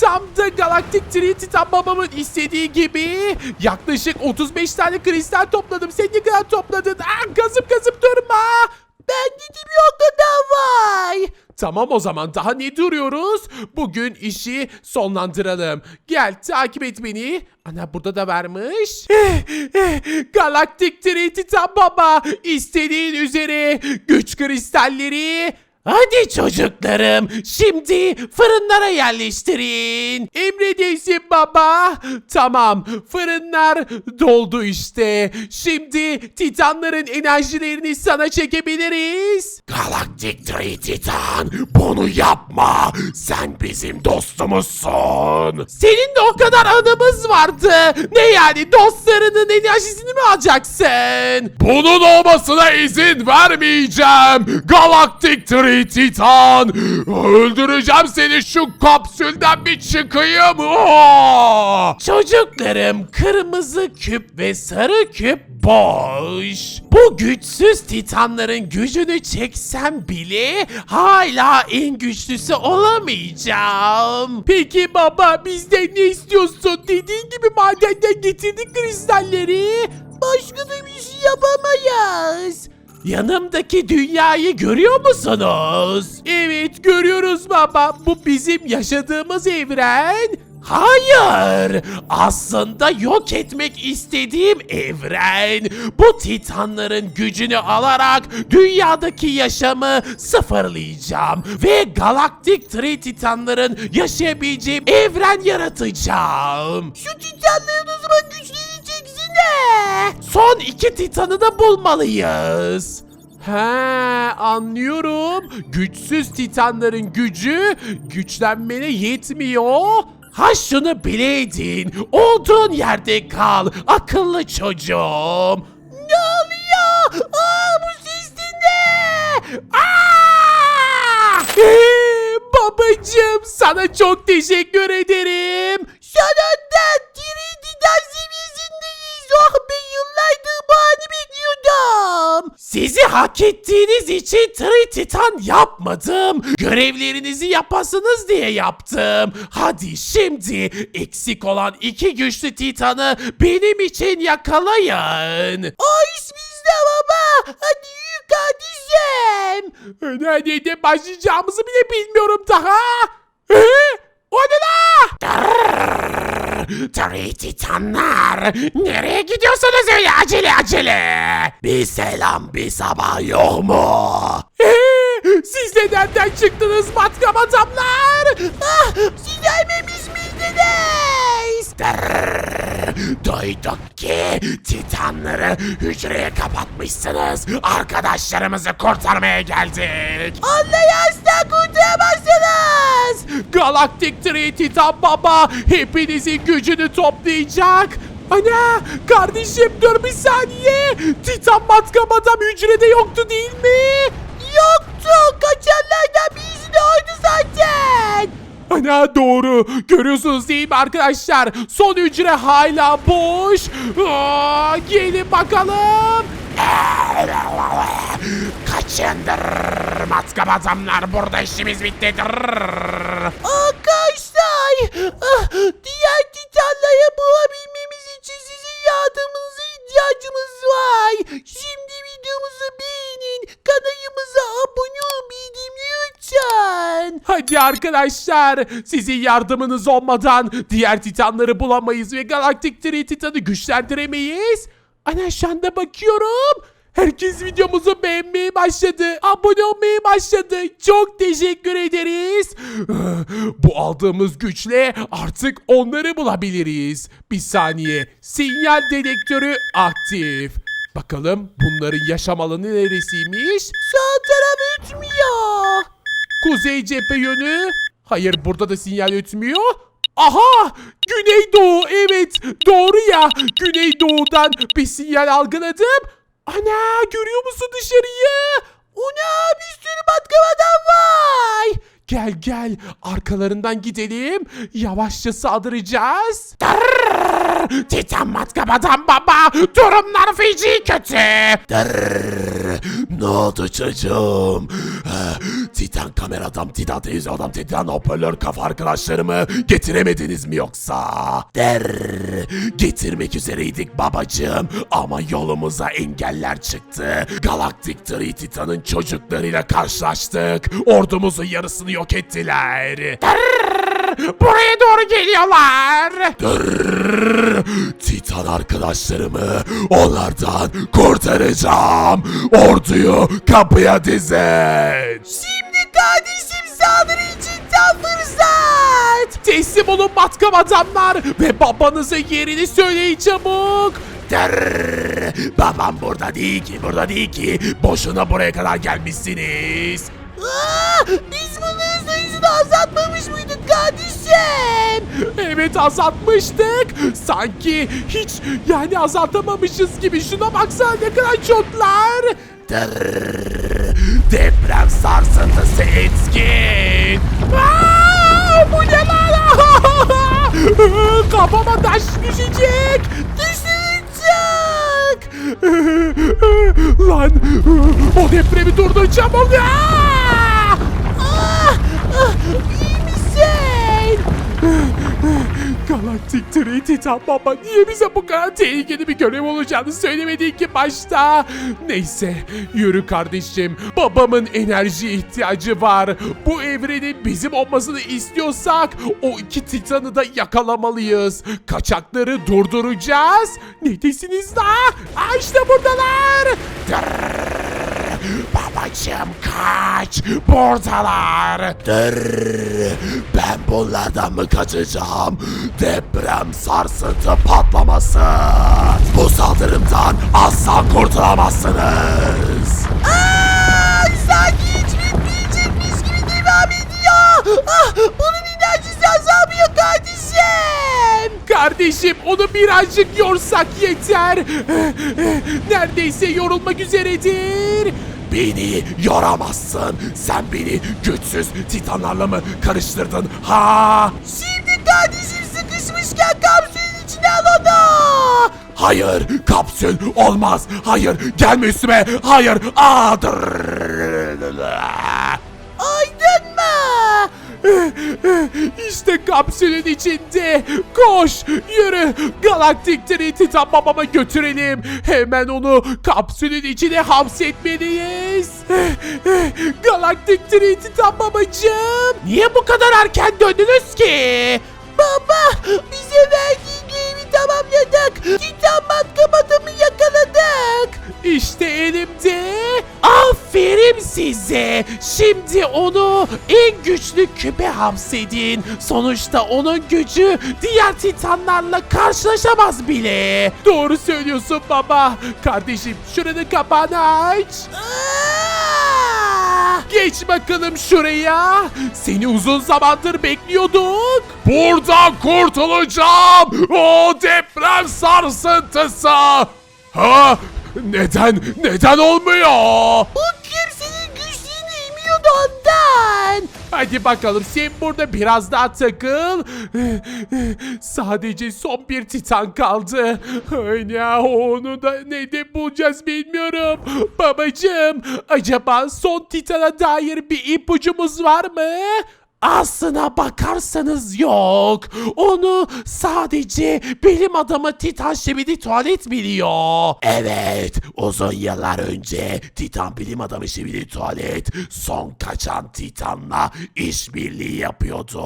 tam da Galaktik Titan babamın istediği gibi yaklaşık 35 tane kristal topladım. Sen ne kadar topladın? Ah, kazıp kazıp durma. Ben dedim yok kadar vay. Tamam o zaman daha ne duruyoruz? Bugün işi sonlandıralım. Gel takip et beni. Ana burada da varmış. Galaktik Titan baba istediğin üzere güç kristalleri Hadi çocuklarım, şimdi fırınlara yerleştirin. Emredersin baba. Tamam, fırınlar doldu işte. Şimdi titanların enerjilerini sana çekebiliriz. Galaktik Tree Titan, bunu yapma. Sen bizim dostumuzsun. Senin de o kadar anımız vardı. Ne yani dostlarının enerjisini mi alacaksın? Bunun olmasına izin vermeyeceğim. Galaktik Tree Titan. Öldüreceğim seni şu kapsülden bir çıkayım. Oh! Çocuklarım kırmızı küp ve sarı küp boş. Bu güçsüz titanların gücünü çeksem bile hala en güçlüsü olamayacağım. Peki baba bizden ne istiyorsun? Dediğin gibi madenden getirdik kristalleri. Başka da bir şey yapamayız. Yanımdaki dünyayı görüyor musunuz? Evet görüyoruz baba. Bu bizim yaşadığımız evren. Hayır! Aslında yok etmek istediğim evren. Bu titanların gücünü alarak dünyadaki yaşamı sıfırlayacağım. Ve galaktik tri titanların yaşayabileceği evren yaratacağım. Şu titanların Son iki titanı da bulmalıyız. He anlıyorum. Güçsüz titanların gücü güçlenmene yetmiyor. Ha şunu bileydin. Olduğun yerde kal. Akıllı çocuğum. Ne oluyor? Aa bu ses ne? Aa! Ee, babacım sana çok teşekkür ederim. Sana Sizi hak ettiğiniz için Tri Titan yapmadım. Görevlerinizi yapasınız diye yaptım. Hadi şimdi eksik olan iki güçlü Titan'ı benim için yakalayın. O iş bizde baba. Hadi kardeşim. Nerede başlayacağımızı bile bilmiyorum daha. Ee, o ne la? Tabii titanlar. Nereye gidiyorsunuz öyle acele acele? Bir selam bir sabah yok mu? siz de nereden çıktınız matkam adamlar? Ah, siz gelmemiş miydiniz? Ki titanları hücreye kapatmışsınız. Arkadaşlarımızı kurtarmaya geldik. Onları asla kurtaramazsınız. Galaktik Tree Titan Baba hepinizin gücünü toplayacak. Ana kardeşim dur bir saniye. Titan matkam adam hücrede yoktu değil mi? Yoktu. Kaçanlardan birisi de oydu zaten. Ana doğru. Görüyorsunuz değil mi arkadaşlar? Son hücre hala boş. Aa, gelin bakalım. Kaçındır matkap adamlar burada işimiz bitti. Arkadaşlar ah, diğer titanları bulabilmemiz için sizin yardımınıza ihtiyacımız var. Şimdi videomuzu beğenin, kanalımıza abone ol, bildirimleri açın. Hadi arkadaşlar sizin yardımınız olmadan diğer titanları bulamayız ve galaktik Tree titanı güçlendiremeyiz. Ana şu bakıyorum. Herkes videomuzu beğenmeye başladı. Abone olmaya başladı. Çok teşekkür ederiz. Bu aldığımız güçle artık onları bulabiliriz. Bir saniye. Sinyal dedektörü aktif. Bakalım bunların yaşam alanı neresiymiş? Sağ taraf ötmüyor. Kuzey cephe yönü. Hayır burada da sinyal ötmüyor. Aha! Güneydoğu evet doğru ya. Güneydoğudan bir sinyal algıladım. Ana görüyor musun dışarıyı? Ona bir sürü matkap adam var. Gel gel arkalarından gidelim. Yavaşça saldıracağız. Darrrr, Titan matkap adam baba. Durumlar feci kötü. Darrrr, ne oldu çocuğum? Titan kamera adam, Titan televizyon adam, Titan hoparlör kafa arkadaşlarımı getiremediniz mi yoksa? Der. Getirmek üzereydik babacığım ama yolumuza engeller çıktı. Galaktik Tree Titan'ın çocuklarıyla karşılaştık. Ordumuzun yarısını yok ettiler. Der. Buraya doğru geliyorlar. Der. Titan arkadaşlarımı onlardan kurtaracağım. Orduyu kapıya dizin. Şimdi kardeşim saldırı için tam fırsat. Teslim olun matkap adamlar ve babanızın yerini söyleyin çabuk. Der. Babam burada değil ki, burada değil ki. Boşuna buraya kadar gelmişsiniz. Biz bunların sayısını azaltmamış mıydık kardeşim? Evet azaltmıştık. Sanki hiç yani azaltamamışız gibi. Şuna baksana ne kadar çoklar. Deprem sarsıntısı etkin. Aa, bu ne lan? Kafama taş düşecek. Düşecek. Lan o depremi durdur çabuk. Aa! İyi misin? Galaktik Titan baba niye bize bu kadar tehlikeli bir görev olacağını söylemedin ki başta? Neyse yürü kardeşim babamın enerji ihtiyacı var. Bu evrenin bizim olmasını istiyorsak o iki titanı da yakalamalıyız. Kaçakları durduracağız. Ne desiniz daha? Aa, işte buradalar. Dırrrr. Babacım kaç! Buradalar! Dır! Ben bunlardan mı kaçacağım? Deprem sarsıntı patlaması! Bu saldırımdan asla kurtulamazsınız! Aa, sanki hiç bitmeyecekmiş gibi devam ediyor! Ah, bunun enerjisi azalmıyor kardeşim! Kardeşim onu birazcık yorsak yeter! Neredeyse yorulmak üzeredir! Beni yoramazsın. Sen beni güçsüz titanlarla mı karıştırdın ha? Şimdi kardeşim sıkışmışken kapsülün içine al. Hayır kapsül olmaz. Hayır gelme üstüme. Hayır. Mı? İşte kapsülün içinde. Koş, yürü. Galaktik Tree Titan babama götürelim. Hemen onu kapsülün içine hapsetmeliyiz. Galaktik Tree Titan babacığım. Niye bu kadar erken döndünüz ki? Baba, bize verdiğin görevi tamamladık. Titan matkap adamı yakaladık. İşte elimde. Aferin size. Şimdi onu en güçlü küpe hapsedin. Sonuçta onun gücü diğer titanlarla karşılaşamaz bile. Doğru söylüyorsun baba. Kardeşim şuranın kapağını aç. Geç bakalım şuraya. Seni uzun zamandır bekliyorduk. Buradan kurtulacağım. O deprem sarsıntısı. Ha? Neden? Neden olmuyor? Bu kimsenin güçlüğünü emiyordu ondan. Hadi bakalım sen burada biraz daha takıl. Sadece son bir titan kaldı. Ya onu da neyde bulacağız bilmiyorum. Babacım acaba son titana dair bir ipucumuz var mı? Aslına bakarsanız yok. Onu sadece bilim adamı Titan Şebidi Tuvalet biliyor. Evet, uzun yıllar önce Titan bilim adamı Şebidi Tuvalet son kaçan Titan'la işbirliği yapıyordu.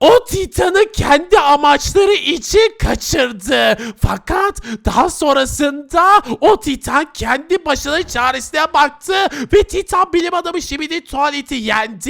O Titan'ı kendi amaçları için kaçırdı. Fakat daha sonrasında o Titan kendi başına çaresine baktı ve Titan bilim adamı Şebidi Tuvalet'i yendi.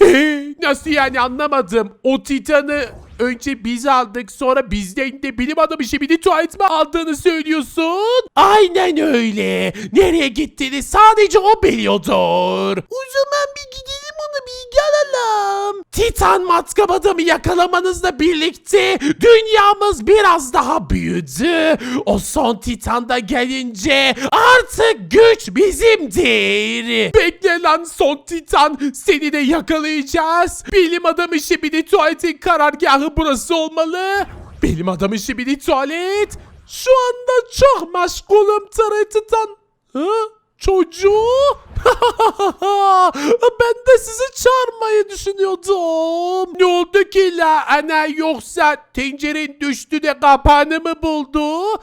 Nasıl yani anlamadım. O Titan'ı önce biz aldık sonra bizden de bilim adamı Şebidi Tuvalet mi aldığını söylüyorsun? Aynen öyle. Nereye gittiğini sadece o biliyordur. O zaman bir gidelim onu alalım. Titan matkap adamı yakalamanızla birlikte dünyamız biraz daha büyüdü. O son Titan da gelince artık güç bizimdir. Bekle lan son Titan seni de yakalayacağız. Bilim adamı Şibidi Tuvalet'in karargahı burası olmalı. Bilim adamı Şibidi Tuvalet. Şu anda çok meşgulüm Titan. Ha? Çocuğu? ben de sizi çağırmayı düşünüyordum. Ne oldu ki la ana yoksa tencerin düştü de kapağını mı buldu?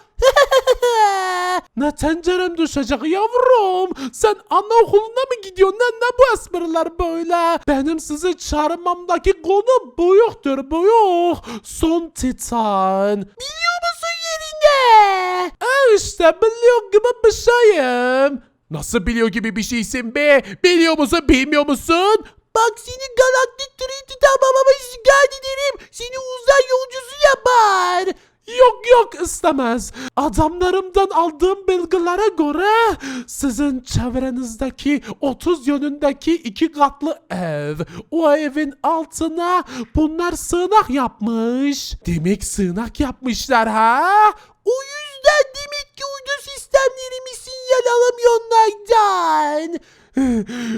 ne tencerem düşecek yavrum? Sen anaokuluna mı gidiyorsun? Ne, ne bu espriler böyle? Benim sizi çağırmamdaki konu büyüktür büyük. Son titan. Biliyor musun yerine? E işte biliyor gibi bir şeyim. Nasıl biliyor gibi bir şeysin be? Biliyor musun bilmiyor musun? Bak seni galaktik Trinity tamamama şikayet ederim. Seni uzay yolcusu yapar. Yok yok istemez. Adamlarımdan aldığım bilgilere göre sizin çevrenizdeki 30 yönündeki iki katlı ev. O evin altına bunlar sığınak yapmış. Demek sığınak yapmışlar ha? O yüzden demek ki uydu sistemlerimi sinyal alamıyor onlardan.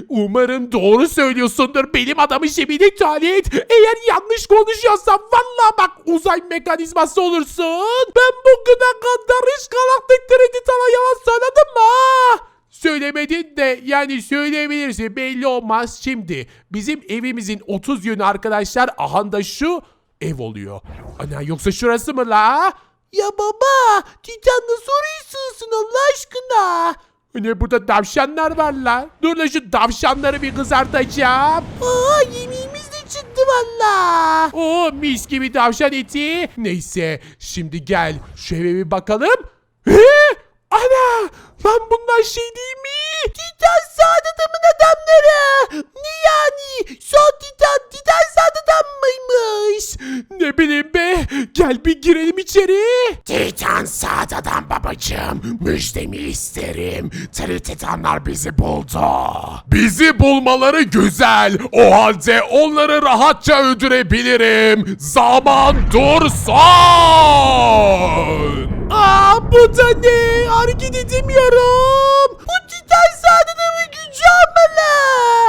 Umarım doğru söylüyorsundur benim adamı şebine talit. Eğer yanlış konuşuyorsam valla bak uzay mekanizması olursun. Ben bugüne kadar hiç galaktik Trinitala yalan söyledim mi? Söylemedin de yani söyleyebilirsin belli olmaz şimdi. Bizim evimizin 30 yönü arkadaşlar aha da şu ev oluyor. Ana yoksa şurası mı la? Ya baba Titan nasıl oraya sığsın Allah aşkına? Ne burada tavşanlar var la. Dur la şu tavşanları bir kızartacağım. Aa yemeğimiz de çıktı valla. Oo mis gibi tavşan eti. Neyse şimdi gel şu eve bir bakalım. He? Ana lan bunlar şey değil mi? Titan Sadıdam'ın adamları. Ne yani? Son Titan Titan Sadıdam mıymış? Ne bileyim be. Gel bir girelim içeri. Titan Sağda'dan babacığım müjdemi isterim. Trititanlar bizi buldu. Bizi bulmaları güzel. O halde onları rahatça öldürebilirim. Zaman dursun. Aa bu da ne? Hareket edemiyorum. Bu Titan Sadı'nın gücü olmalı.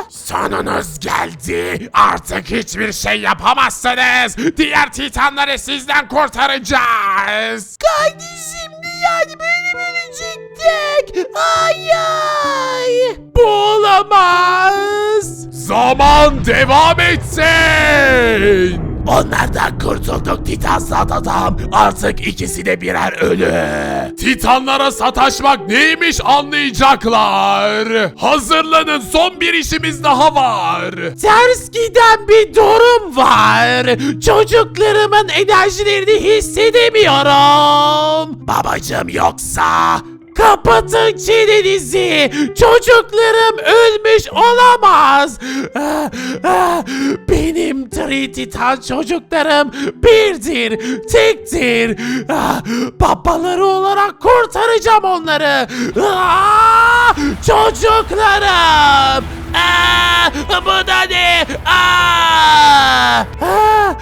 Sonunuz geldi. Artık hiçbir şey yapamazsınız. Diğer Titanları sizden kurtaracağız. Kardeşim yani böyle mi ölecektik? Ay ay. Bu olamaz. Zaman devam etsin. Onlardan kurtulduk Titan Sağda'dan. Artık ikisi de birer ölü. Titanlara sataşmak neymiş anlayacaklar. Hazırlanın son bir işimiz daha var. Ters giden bir durum var. Çocuklarımın enerjilerini hissedemiyorum. Babacığım yoksa... Kapatın çenenizi. Çocuklarım ölmüş olamaz. Benim Trititan çocuklarım birdir, tektir. Babaları olarak kurtaracağım onları. Çocuklarım. Bu da ne? Ah, ah,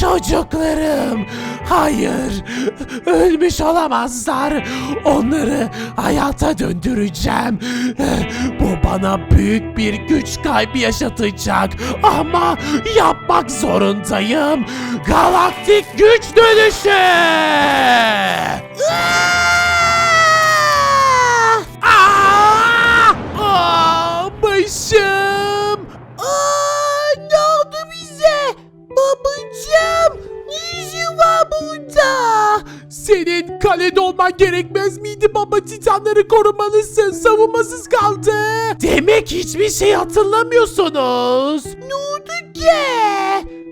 Çocuklarım. Hayır. Ölmüş olamazlar. Onları hayata döndüreceğim. Bu bana büyük bir güç kaybı yaşatacak. Ama yapmak zorundayım. Galaktik güç dönüşü. Aa! Kalede olman gerekmez miydi baba? Titanları korumalısın. Savunmasız kaldı. Demek hiçbir şey hatırlamıyorsunuz. Ne oldu ki?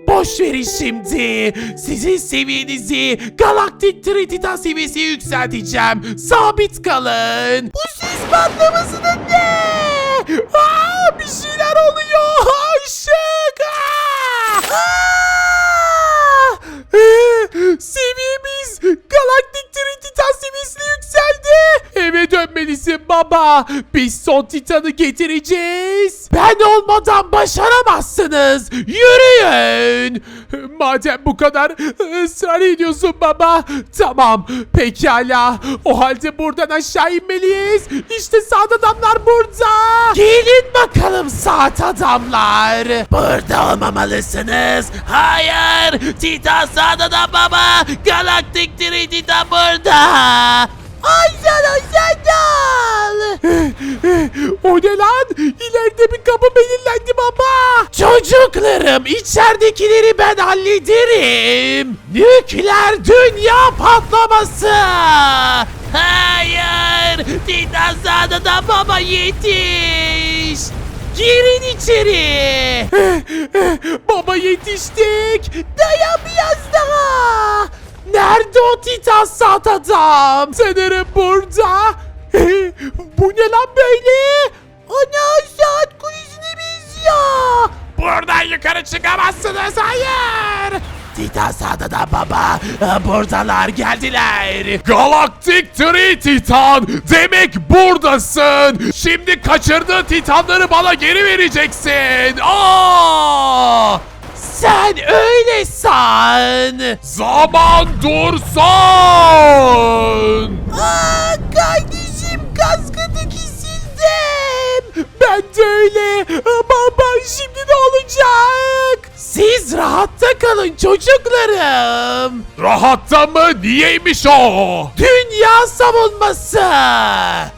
Boş verin şimdi. Sizin seviyenizi Galaktik Trititan seviyesi yükselteceğim. Sabit kalın. Bu sis patlaması ne? Aa, bir şeyler oluyor. Işık. Baba. Biz son Titan'ı getireceğiz. Ben olmadan başaramazsınız. Yürüyün. Madem bu kadar ısrar ediyorsun baba. Tamam pekala. O halde buradan aşağı inmeliyiz. İşte saat adamlar burada. Gelin bakalım saat adamlar. Burada olmamalısınız. Hayır. Titan Sağda'dan baba. Galaktik Trititan burada. Ay sen de al. O ne lan? İleride bir kapı belirlendi baba. Çocuklarım içeridekileri ben hallederim. Nükleer dünya patlaması. Hayır. Titan sağda baba yetiş. Girin içeri. baba yetiştik. Dayan biraz daha. Nerede o Titansat adam? Sanırım burada. Bu ne lan böyle? Ana saat kulesine benziyor. Buradan yukarı çıkamazsınız. Hayır. Titan sağda baba. Buradalar geldiler. Galaktik Tree Titan. Demek buradasın. Şimdi kaçırdığın Titanları bana geri vereceksin. Aa! Sen öyle san. Zaman dursun. Aa kardeşim kesildim. Ben de öyle. Baba şimdi ne olacak? Siz rahatta kalın çocuklarım. Rahatta mı? Niyeymiş o? Dünya savunması.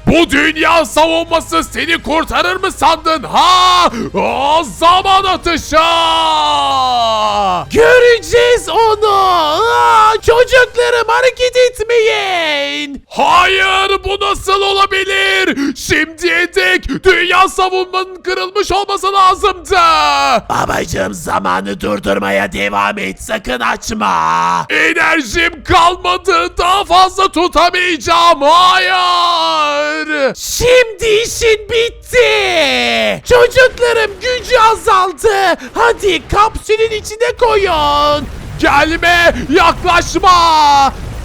Bu dünya savunması seni kurtarır mı sandın ha? Aa, zaman atışı! Göreceğiz onu. Aa, çocuklarım hareket etmeyin. Hayır bu nasıl olabilir? Şimdiye dek dünya savunmanın kırılmış olması lazımdı. Babacım zamanı durdurmaya devam et sakın açma. Enerjim kalmadı. Daha fazla tutamayacağım. Hayır. Şimdi işin bitti. Çocuklarım gücü azaldı. Hadi kapsülün içine koyun. Gelme, yaklaşma.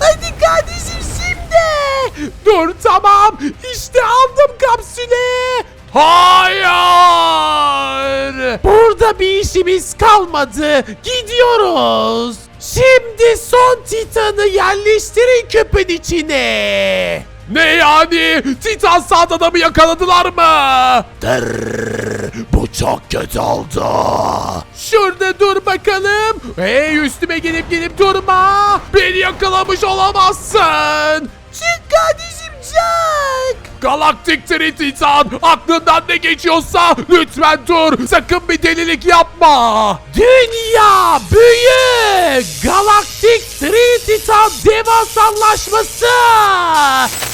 Hadi kardeşim şimdi. Dur tamam. İşte aldım kapsülü. Hayır. Burada bir işimiz kalmadı. Gidiyoruz. Şimdi son titanı yerleştirin küpün içine. Ne yani? Titan sağ adamı yakaladılar mı? bu çok kötü oldu. Şurada dur bakalım. Hey üstüme gelip gelip durma. Beni yakalamış olamazsın. Çık kardeşim çık. Galaktik Tree Titan aklından ne geçiyorsa lütfen dur. Sakın bir delilik yapma. Dünya büyük. Galaktik Tree Titan devasallaşması.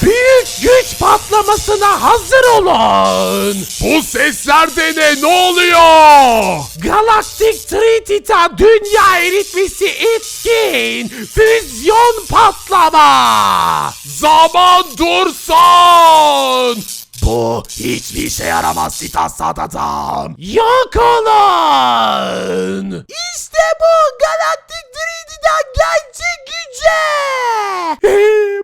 Büyük güç patlamasına hazır olun. Bu sesler de ne? Ne oluyor? Galaktik Tree Titan dünya eritmesi etkin. Füzyon patlama. Zaman dursun. on! Bu hiçbir işe yaramaz Titan adam. Yok olun. İşte bu galaktik 3D'den gerçek güce.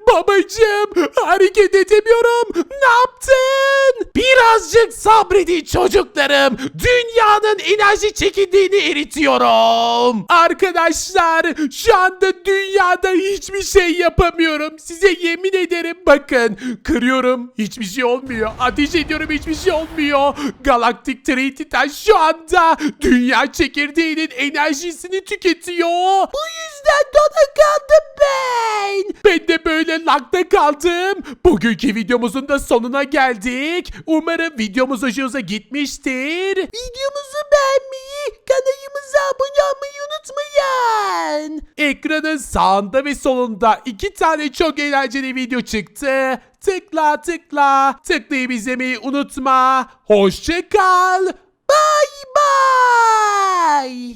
Babacığım hareket edemiyorum. Ne yaptın? Birazcık sabredin çocuklarım. Dünyanın enerji çekirdeğini eritiyorum. Arkadaşlar şu anda dünyada hiçbir şey yapamıyorum. Size yemin ederim bakın. Kırıyorum hiçbir şey olmuyor. Ateş ediyorum hiçbir şey olmuyor. Galaktik Titan şu anda dünya çekirdeğinin enerjisini tüketiyor. Bu yüzden dona kaldım ben. Ben de böyle lagda kaldım. Bugünkü videomuzun da sonuna geldik. Umarım videomuz hoşunuza gitmiştir. Videomuzu beğenmeyi, kanalımıza abone olmayı unutmayın. Ekranın sağında ve solunda iki tane çok eğlenceli video çıktı. Tıkla tıkla. Tıklayıp izlemeyi unutma. Hoşçakal. Bye bye.